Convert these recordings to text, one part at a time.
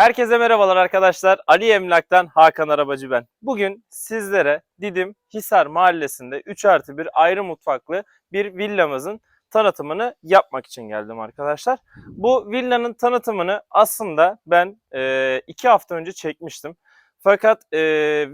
Herkese merhabalar arkadaşlar. Ali Emlak'tan Hakan Arabacı ben. Bugün sizlere Didim Hisar Mahallesi'nde 3 artı 1 ayrı mutfaklı bir villamızın tanıtımını yapmak için geldim arkadaşlar. Bu villanın tanıtımını aslında ben 2 hafta önce çekmiştim. Fakat e,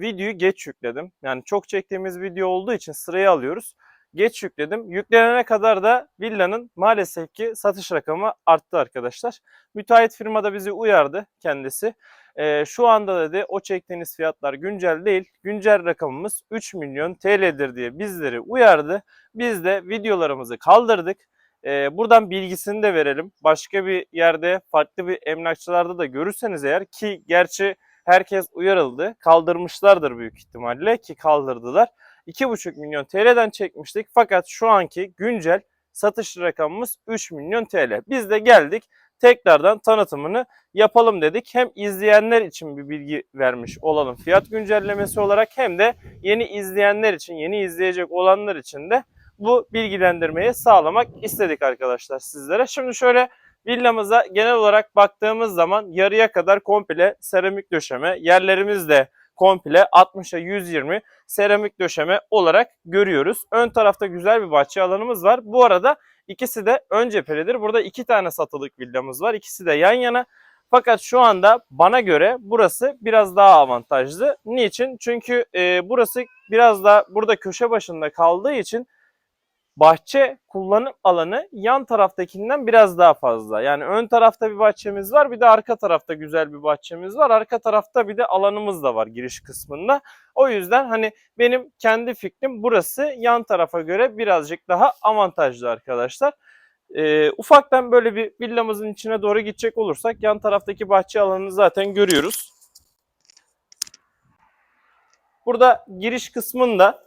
videoyu geç yükledim. Yani çok çektiğimiz video olduğu için sırayı alıyoruz. Geç yükledim. Yüklenene kadar da villanın maalesef ki satış rakamı arttı arkadaşlar. Müteahhit firma da bizi uyardı kendisi. Ee, şu anda dedi o çektiğiniz fiyatlar güncel değil. Güncel rakamımız 3 milyon TL'dir diye bizleri uyardı. Biz de videolarımızı kaldırdık. Ee, buradan bilgisini de verelim. Başka bir yerde farklı bir emlakçılarda da görürseniz eğer ki gerçi herkes uyarıldı. Kaldırmışlardır büyük ihtimalle ki kaldırdılar. 2,5 milyon TL'den çekmiştik. Fakat şu anki güncel satış rakamımız 3 milyon TL. Biz de geldik tekrardan tanıtımını yapalım dedik. Hem izleyenler için bir bilgi vermiş olalım fiyat güncellemesi olarak hem de yeni izleyenler için, yeni izleyecek olanlar için de bu bilgilendirmeyi sağlamak istedik arkadaşlar sizlere. Şimdi şöyle villamıza genel olarak baktığımız zaman yarıya kadar komple seramik döşeme, yerlerimiz de komple 60'a 120 seramik döşeme olarak görüyoruz. Ön tarafta güzel bir bahçe alanımız var. Bu arada ikisi de ön cephelidir. Burada iki tane satılık villamız var. İkisi de yan yana. Fakat şu anda bana göre burası biraz daha avantajlı. Niçin? Çünkü e, burası biraz da burada köşe başında kaldığı için bahçe kullanım alanı yan taraftakinden biraz daha fazla. Yani ön tarafta bir bahçemiz var bir de arka tarafta güzel bir bahçemiz var. Arka tarafta bir de alanımız da var giriş kısmında. O yüzden hani benim kendi fikrim burası yan tarafa göre birazcık daha avantajlı arkadaşlar. Ee, ufaktan böyle bir villamızın içine doğru gidecek olursak yan taraftaki bahçe alanını zaten görüyoruz. Burada giriş kısmında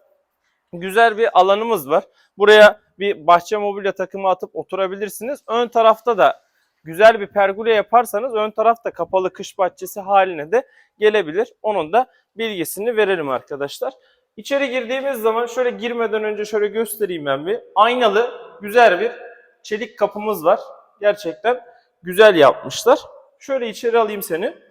güzel bir alanımız var. Buraya bir bahçe mobilya takımı atıp oturabilirsiniz. Ön tarafta da güzel bir pergole yaparsanız ön tarafta kapalı kış bahçesi haline de gelebilir. Onun da bilgisini verelim arkadaşlar. İçeri girdiğimiz zaman şöyle girmeden önce şöyle göstereyim ben bir. Aynalı güzel bir çelik kapımız var. Gerçekten güzel yapmışlar. Şöyle içeri alayım seni.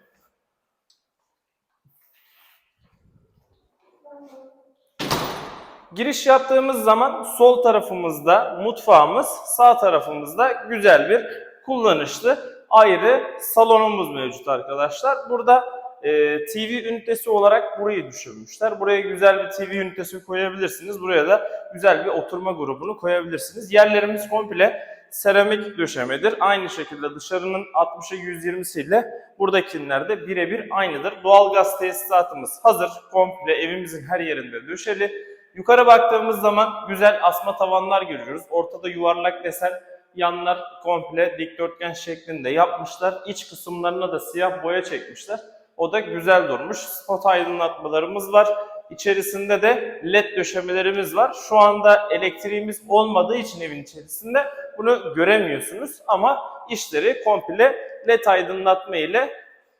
Giriş yaptığımız zaman sol tarafımızda mutfağımız, sağ tarafımızda güzel bir kullanışlı ayrı salonumuz mevcut arkadaşlar. Burada e, TV ünitesi olarak burayı düşünmüşler. Buraya güzel bir TV ünitesi koyabilirsiniz. Buraya da güzel bir oturma grubunu koyabilirsiniz. Yerlerimiz komple seramik döşemedir. Aynı şekilde dışarının 60'a 120'siyle buradakiler de birebir aynıdır. Doğalgaz tesisatımız hazır. Komple evimizin her yerinde döşeli. Yukarı baktığımız zaman güzel asma tavanlar görüyoruz. Ortada yuvarlak desen, yanlar komple dikdörtgen şeklinde yapmışlar. İç kısımlarına da siyah boya çekmişler. O da güzel durmuş. Spot aydınlatmalarımız var. İçerisinde de led döşemelerimiz var. Şu anda elektriğimiz olmadığı için evin içerisinde bunu göremiyorsunuz. Ama işleri komple led aydınlatma ile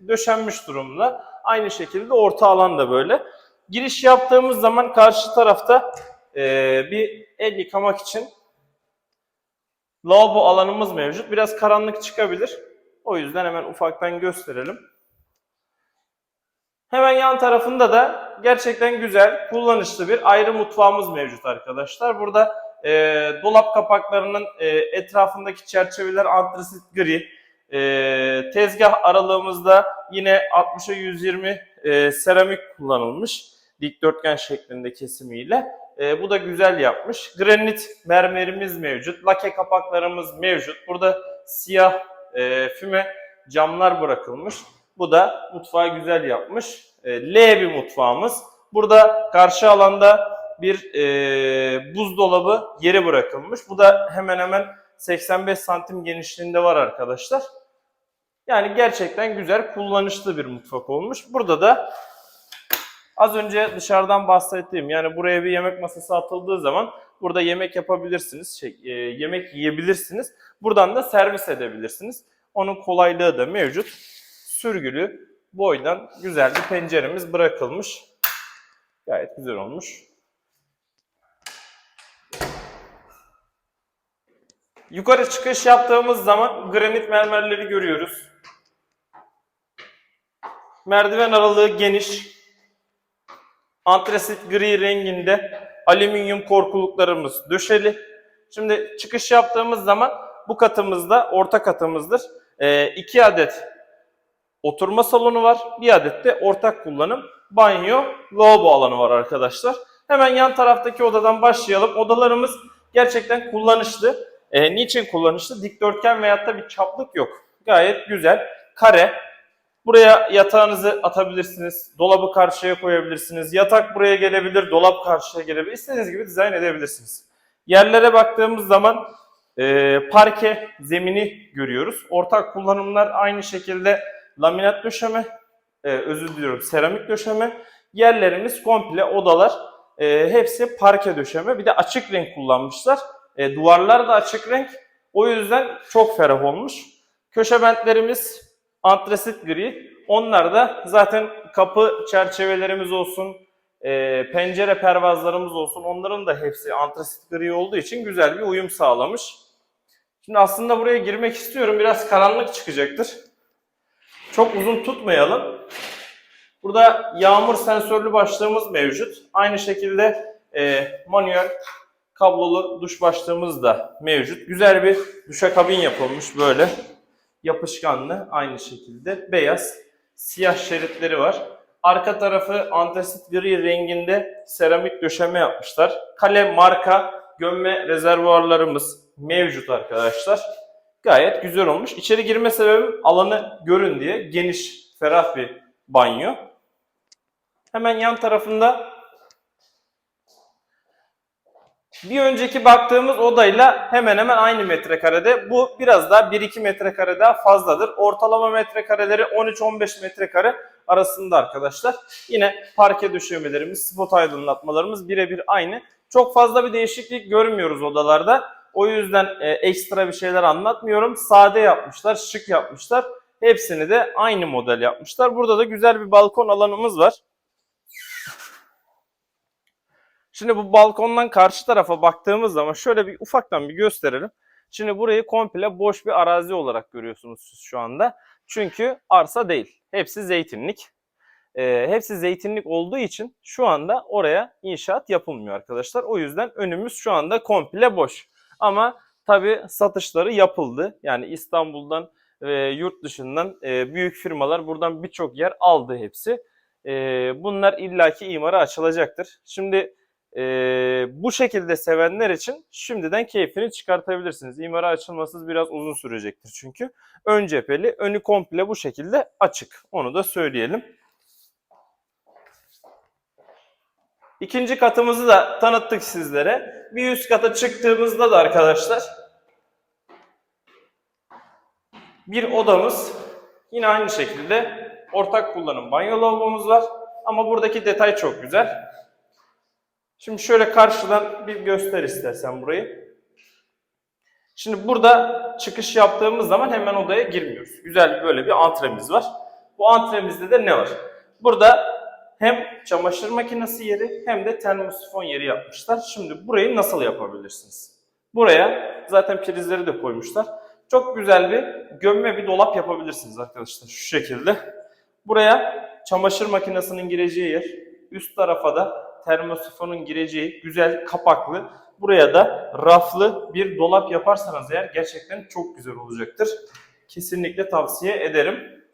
döşenmiş durumda. Aynı şekilde orta alan da böyle. Giriş yaptığımız zaman karşı tarafta e, bir el yıkamak için lavabo alanımız mevcut. Biraz karanlık çıkabilir. O yüzden hemen ufaktan gösterelim. Hemen yan tarafında da gerçekten güzel, kullanışlı bir ayrı mutfağımız mevcut arkadaşlar. Burada e, dolap kapaklarının e, etrafındaki çerçeveler antrasit gri. E, tezgah aralığımızda yine 60'a 120 e, seramik kullanılmış dikdörtgen şeklinde kesimiyle. E, bu da güzel yapmış. Granit mermerimiz mevcut. Lake kapaklarımız mevcut. Burada siyah e, füme camlar bırakılmış. Bu da mutfağı güzel yapmış. E, L bir mutfağımız. Burada karşı alanda bir e, buzdolabı yeri bırakılmış. Bu da hemen hemen 85 santim genişliğinde var arkadaşlar. Yani gerçekten güzel, kullanışlı bir mutfak olmuş. Burada da Az önce dışarıdan bahsettiğim yani buraya bir yemek masası atıldığı zaman burada yemek yapabilirsiniz, şey, e, yemek yiyebilirsiniz. Buradan da servis edebilirsiniz. Onun kolaylığı da mevcut. Sürgülü boydan güzel bir penceremiz bırakılmış. Gayet güzel olmuş. Yukarı çıkış yaptığımız zaman granit mermerleri görüyoruz. Merdiven aralığı geniş. Antresit gri renginde alüminyum korkuluklarımız döşeli. Şimdi çıkış yaptığımız zaman bu katımızda orta katımızdır. Ee, iki adet oturma salonu var. Bir adet de ortak kullanım banyo, lavabo alanı var arkadaşlar. Hemen yan taraftaki odadan başlayalım. Odalarımız gerçekten kullanışlı. Ee, niçin kullanışlı? Dikdörtgen veyahut da bir çaplık yok. Gayet güzel. Kare. Buraya yatağınızı atabilirsiniz. Dolabı karşıya koyabilirsiniz. Yatak buraya gelebilir, dolap karşıya gelebilir. İstediğiniz gibi dizayn edebilirsiniz. Yerlere baktığımız zaman e, parke zemini görüyoruz. Ortak kullanımlar aynı şekilde laminat döşeme, e, özür diliyorum seramik döşeme. Yerlerimiz komple odalar e, hepsi parke döşeme. Bir de açık renk kullanmışlar. E, duvarlar da açık renk. O yüzden çok ferah olmuş. Köşe bentlerimiz antresit gri. Onlar da zaten kapı çerçevelerimiz olsun, e, pencere pervazlarımız olsun. Onların da hepsi antresit gri olduğu için güzel bir uyum sağlamış. Şimdi aslında buraya girmek istiyorum. Biraz karanlık çıkacaktır. Çok uzun tutmayalım. Burada yağmur sensörlü başlığımız mevcut. Aynı şekilde e, manuel kablolu duş başlığımız da mevcut. Güzel bir duşakabin yapılmış böyle. Yapışkanlı aynı şekilde beyaz siyah şeritleri var. Arka tarafı antrasit gri renginde seramik döşeme yapmışlar. Kale marka gömme rezervuarlarımız mevcut arkadaşlar. Gayet güzel olmuş. İçeri girme sebebim alanı görün diye geniş, ferah bir banyo. Hemen yan tarafında bir önceki baktığımız odayla hemen hemen aynı metrekarede. Bu biraz daha 1-2 metrekare daha fazladır. Ortalama metrekareleri 13-15 metrekare arasında arkadaşlar. Yine parke döşemelerimiz, spot aydınlatmalarımız birebir aynı. Çok fazla bir değişiklik görmüyoruz odalarda. O yüzden e, ekstra bir şeyler anlatmıyorum. Sade yapmışlar, şık yapmışlar. Hepsini de aynı model yapmışlar. Burada da güzel bir balkon alanımız var. Şimdi bu balkondan karşı tarafa baktığımız zaman şöyle bir ufaktan bir gösterelim. Şimdi burayı komple boş bir arazi olarak görüyorsunuz siz şu anda. Çünkü arsa değil. Hepsi zeytinlik. Ee, hepsi zeytinlik olduğu için şu anda oraya inşaat yapılmıyor arkadaşlar. O yüzden önümüz şu anda komple boş. Ama tabii satışları yapıldı. Yani İstanbul'dan ve yurt dışından e, büyük firmalar buradan birçok yer aldı hepsi. E, bunlar illaki imara açılacaktır. Şimdi e, bu şekilde sevenler için şimdiden keyfini çıkartabilirsiniz. İmara açılması biraz uzun sürecektir çünkü. Ön cepheli, önü komple bu şekilde açık. Onu da söyleyelim. İkinci katımızı da tanıttık sizlere. Bir üst kata çıktığımızda da arkadaşlar bir odamız yine aynı şekilde ortak kullanım banyo lavabomuz var. Ama buradaki detay çok güzel. Şimdi şöyle karşıdan bir göster istersen burayı. Şimdi burada çıkış yaptığımız zaman hemen odaya girmiyoruz. Güzel böyle bir antremiz var. Bu antremizde de ne var? Burada hem çamaşır makinesi yeri hem de termosifon yeri yapmışlar. Şimdi burayı nasıl yapabilirsiniz? Buraya zaten prizleri de koymuşlar. Çok güzel bir gömme bir dolap yapabilirsiniz arkadaşlar şu şekilde. Buraya çamaşır makinesinin gireceği yer, üst tarafa da termosifonun gireceği güzel kapaklı, buraya da raflı bir dolap yaparsanız eğer gerçekten çok güzel olacaktır. Kesinlikle tavsiye ederim.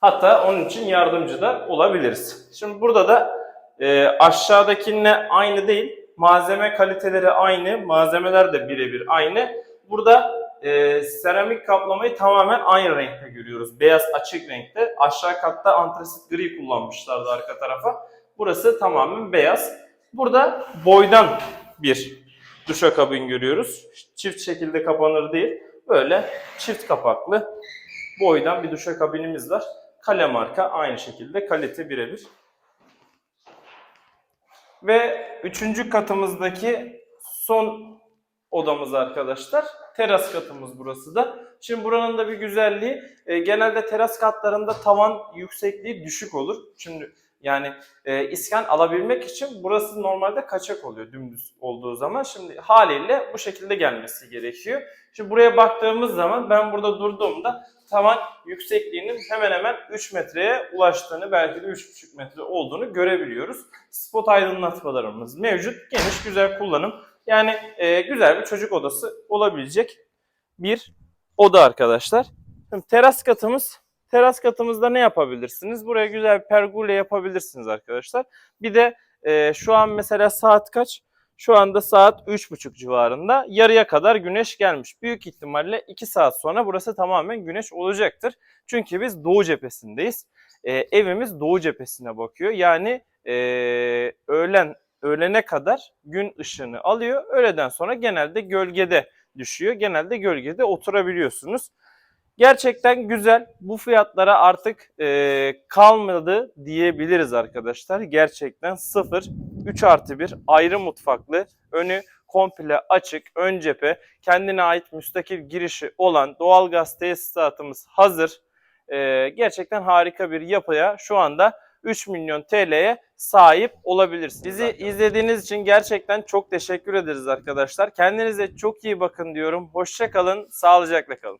Hatta onun için yardımcı da olabiliriz. Şimdi burada da e, aşağıdakinle aynı değil. Malzeme kaliteleri aynı, malzemeler de birebir aynı. Burada e, seramik kaplamayı tamamen aynı renkte görüyoruz. Beyaz açık renkte. Aşağı katta antrasit gri kullanmışlardı arka tarafa. Burası tamamen beyaz. Burada boydan bir duşakabin görüyoruz. Çift şekilde kapanır değil. Böyle çift kapaklı boydan bir duşakabinimiz var. Kale marka aynı şekilde kalite birebir. Ve üçüncü katımızdaki son odamız arkadaşlar. Teras katımız burası da. Şimdi buranın da bir güzelliği e, genelde teras katlarında tavan yüksekliği düşük olur. Şimdi Yani e, iskan alabilmek için burası normalde kaçak oluyor dümdüz olduğu zaman. Şimdi haliyle bu şekilde gelmesi gerekiyor. Şimdi buraya baktığımız zaman ben burada durduğumda tavan yüksekliğinin hemen hemen 3 metreye ulaştığını belki de 3,5 metre olduğunu görebiliyoruz. Spot aydınlatmalarımız mevcut. Geniş güzel kullanım. Yani e, güzel bir çocuk odası olabilecek bir oda arkadaşlar. Şimdi teras katımız Teras katımızda ne yapabilirsiniz? Buraya güzel bir pergole yapabilirsiniz arkadaşlar. Bir de e, şu an mesela saat kaç? Şu anda saat 3.30 civarında. Yarıya kadar güneş gelmiş. Büyük ihtimalle 2 saat sonra burası tamamen güneş olacaktır. Çünkü biz doğu cephesindeyiz. E, evimiz doğu cephesine bakıyor. Yani e, öğlen öğlene kadar gün ışığını alıyor. Öğleden sonra genelde gölgede düşüyor. Genelde gölgede oturabiliyorsunuz. Gerçekten güzel. Bu fiyatlara artık e, kalmadı diyebiliriz arkadaşlar. Gerçekten sıfır. 3 artı 1 ayrı mutfaklı. Önü komple açık. Ön cephe. Kendine ait müstakil girişi olan doğalgaz tesisatımız hazır. E, gerçekten harika bir yapıya şu anda 3 milyon TL'ye sahip olabilirsiniz. Bizi izlediğiniz için gerçekten çok teşekkür ederiz arkadaşlar. Kendinize çok iyi bakın diyorum. Hoşça kalın, sağlıcakla kalın.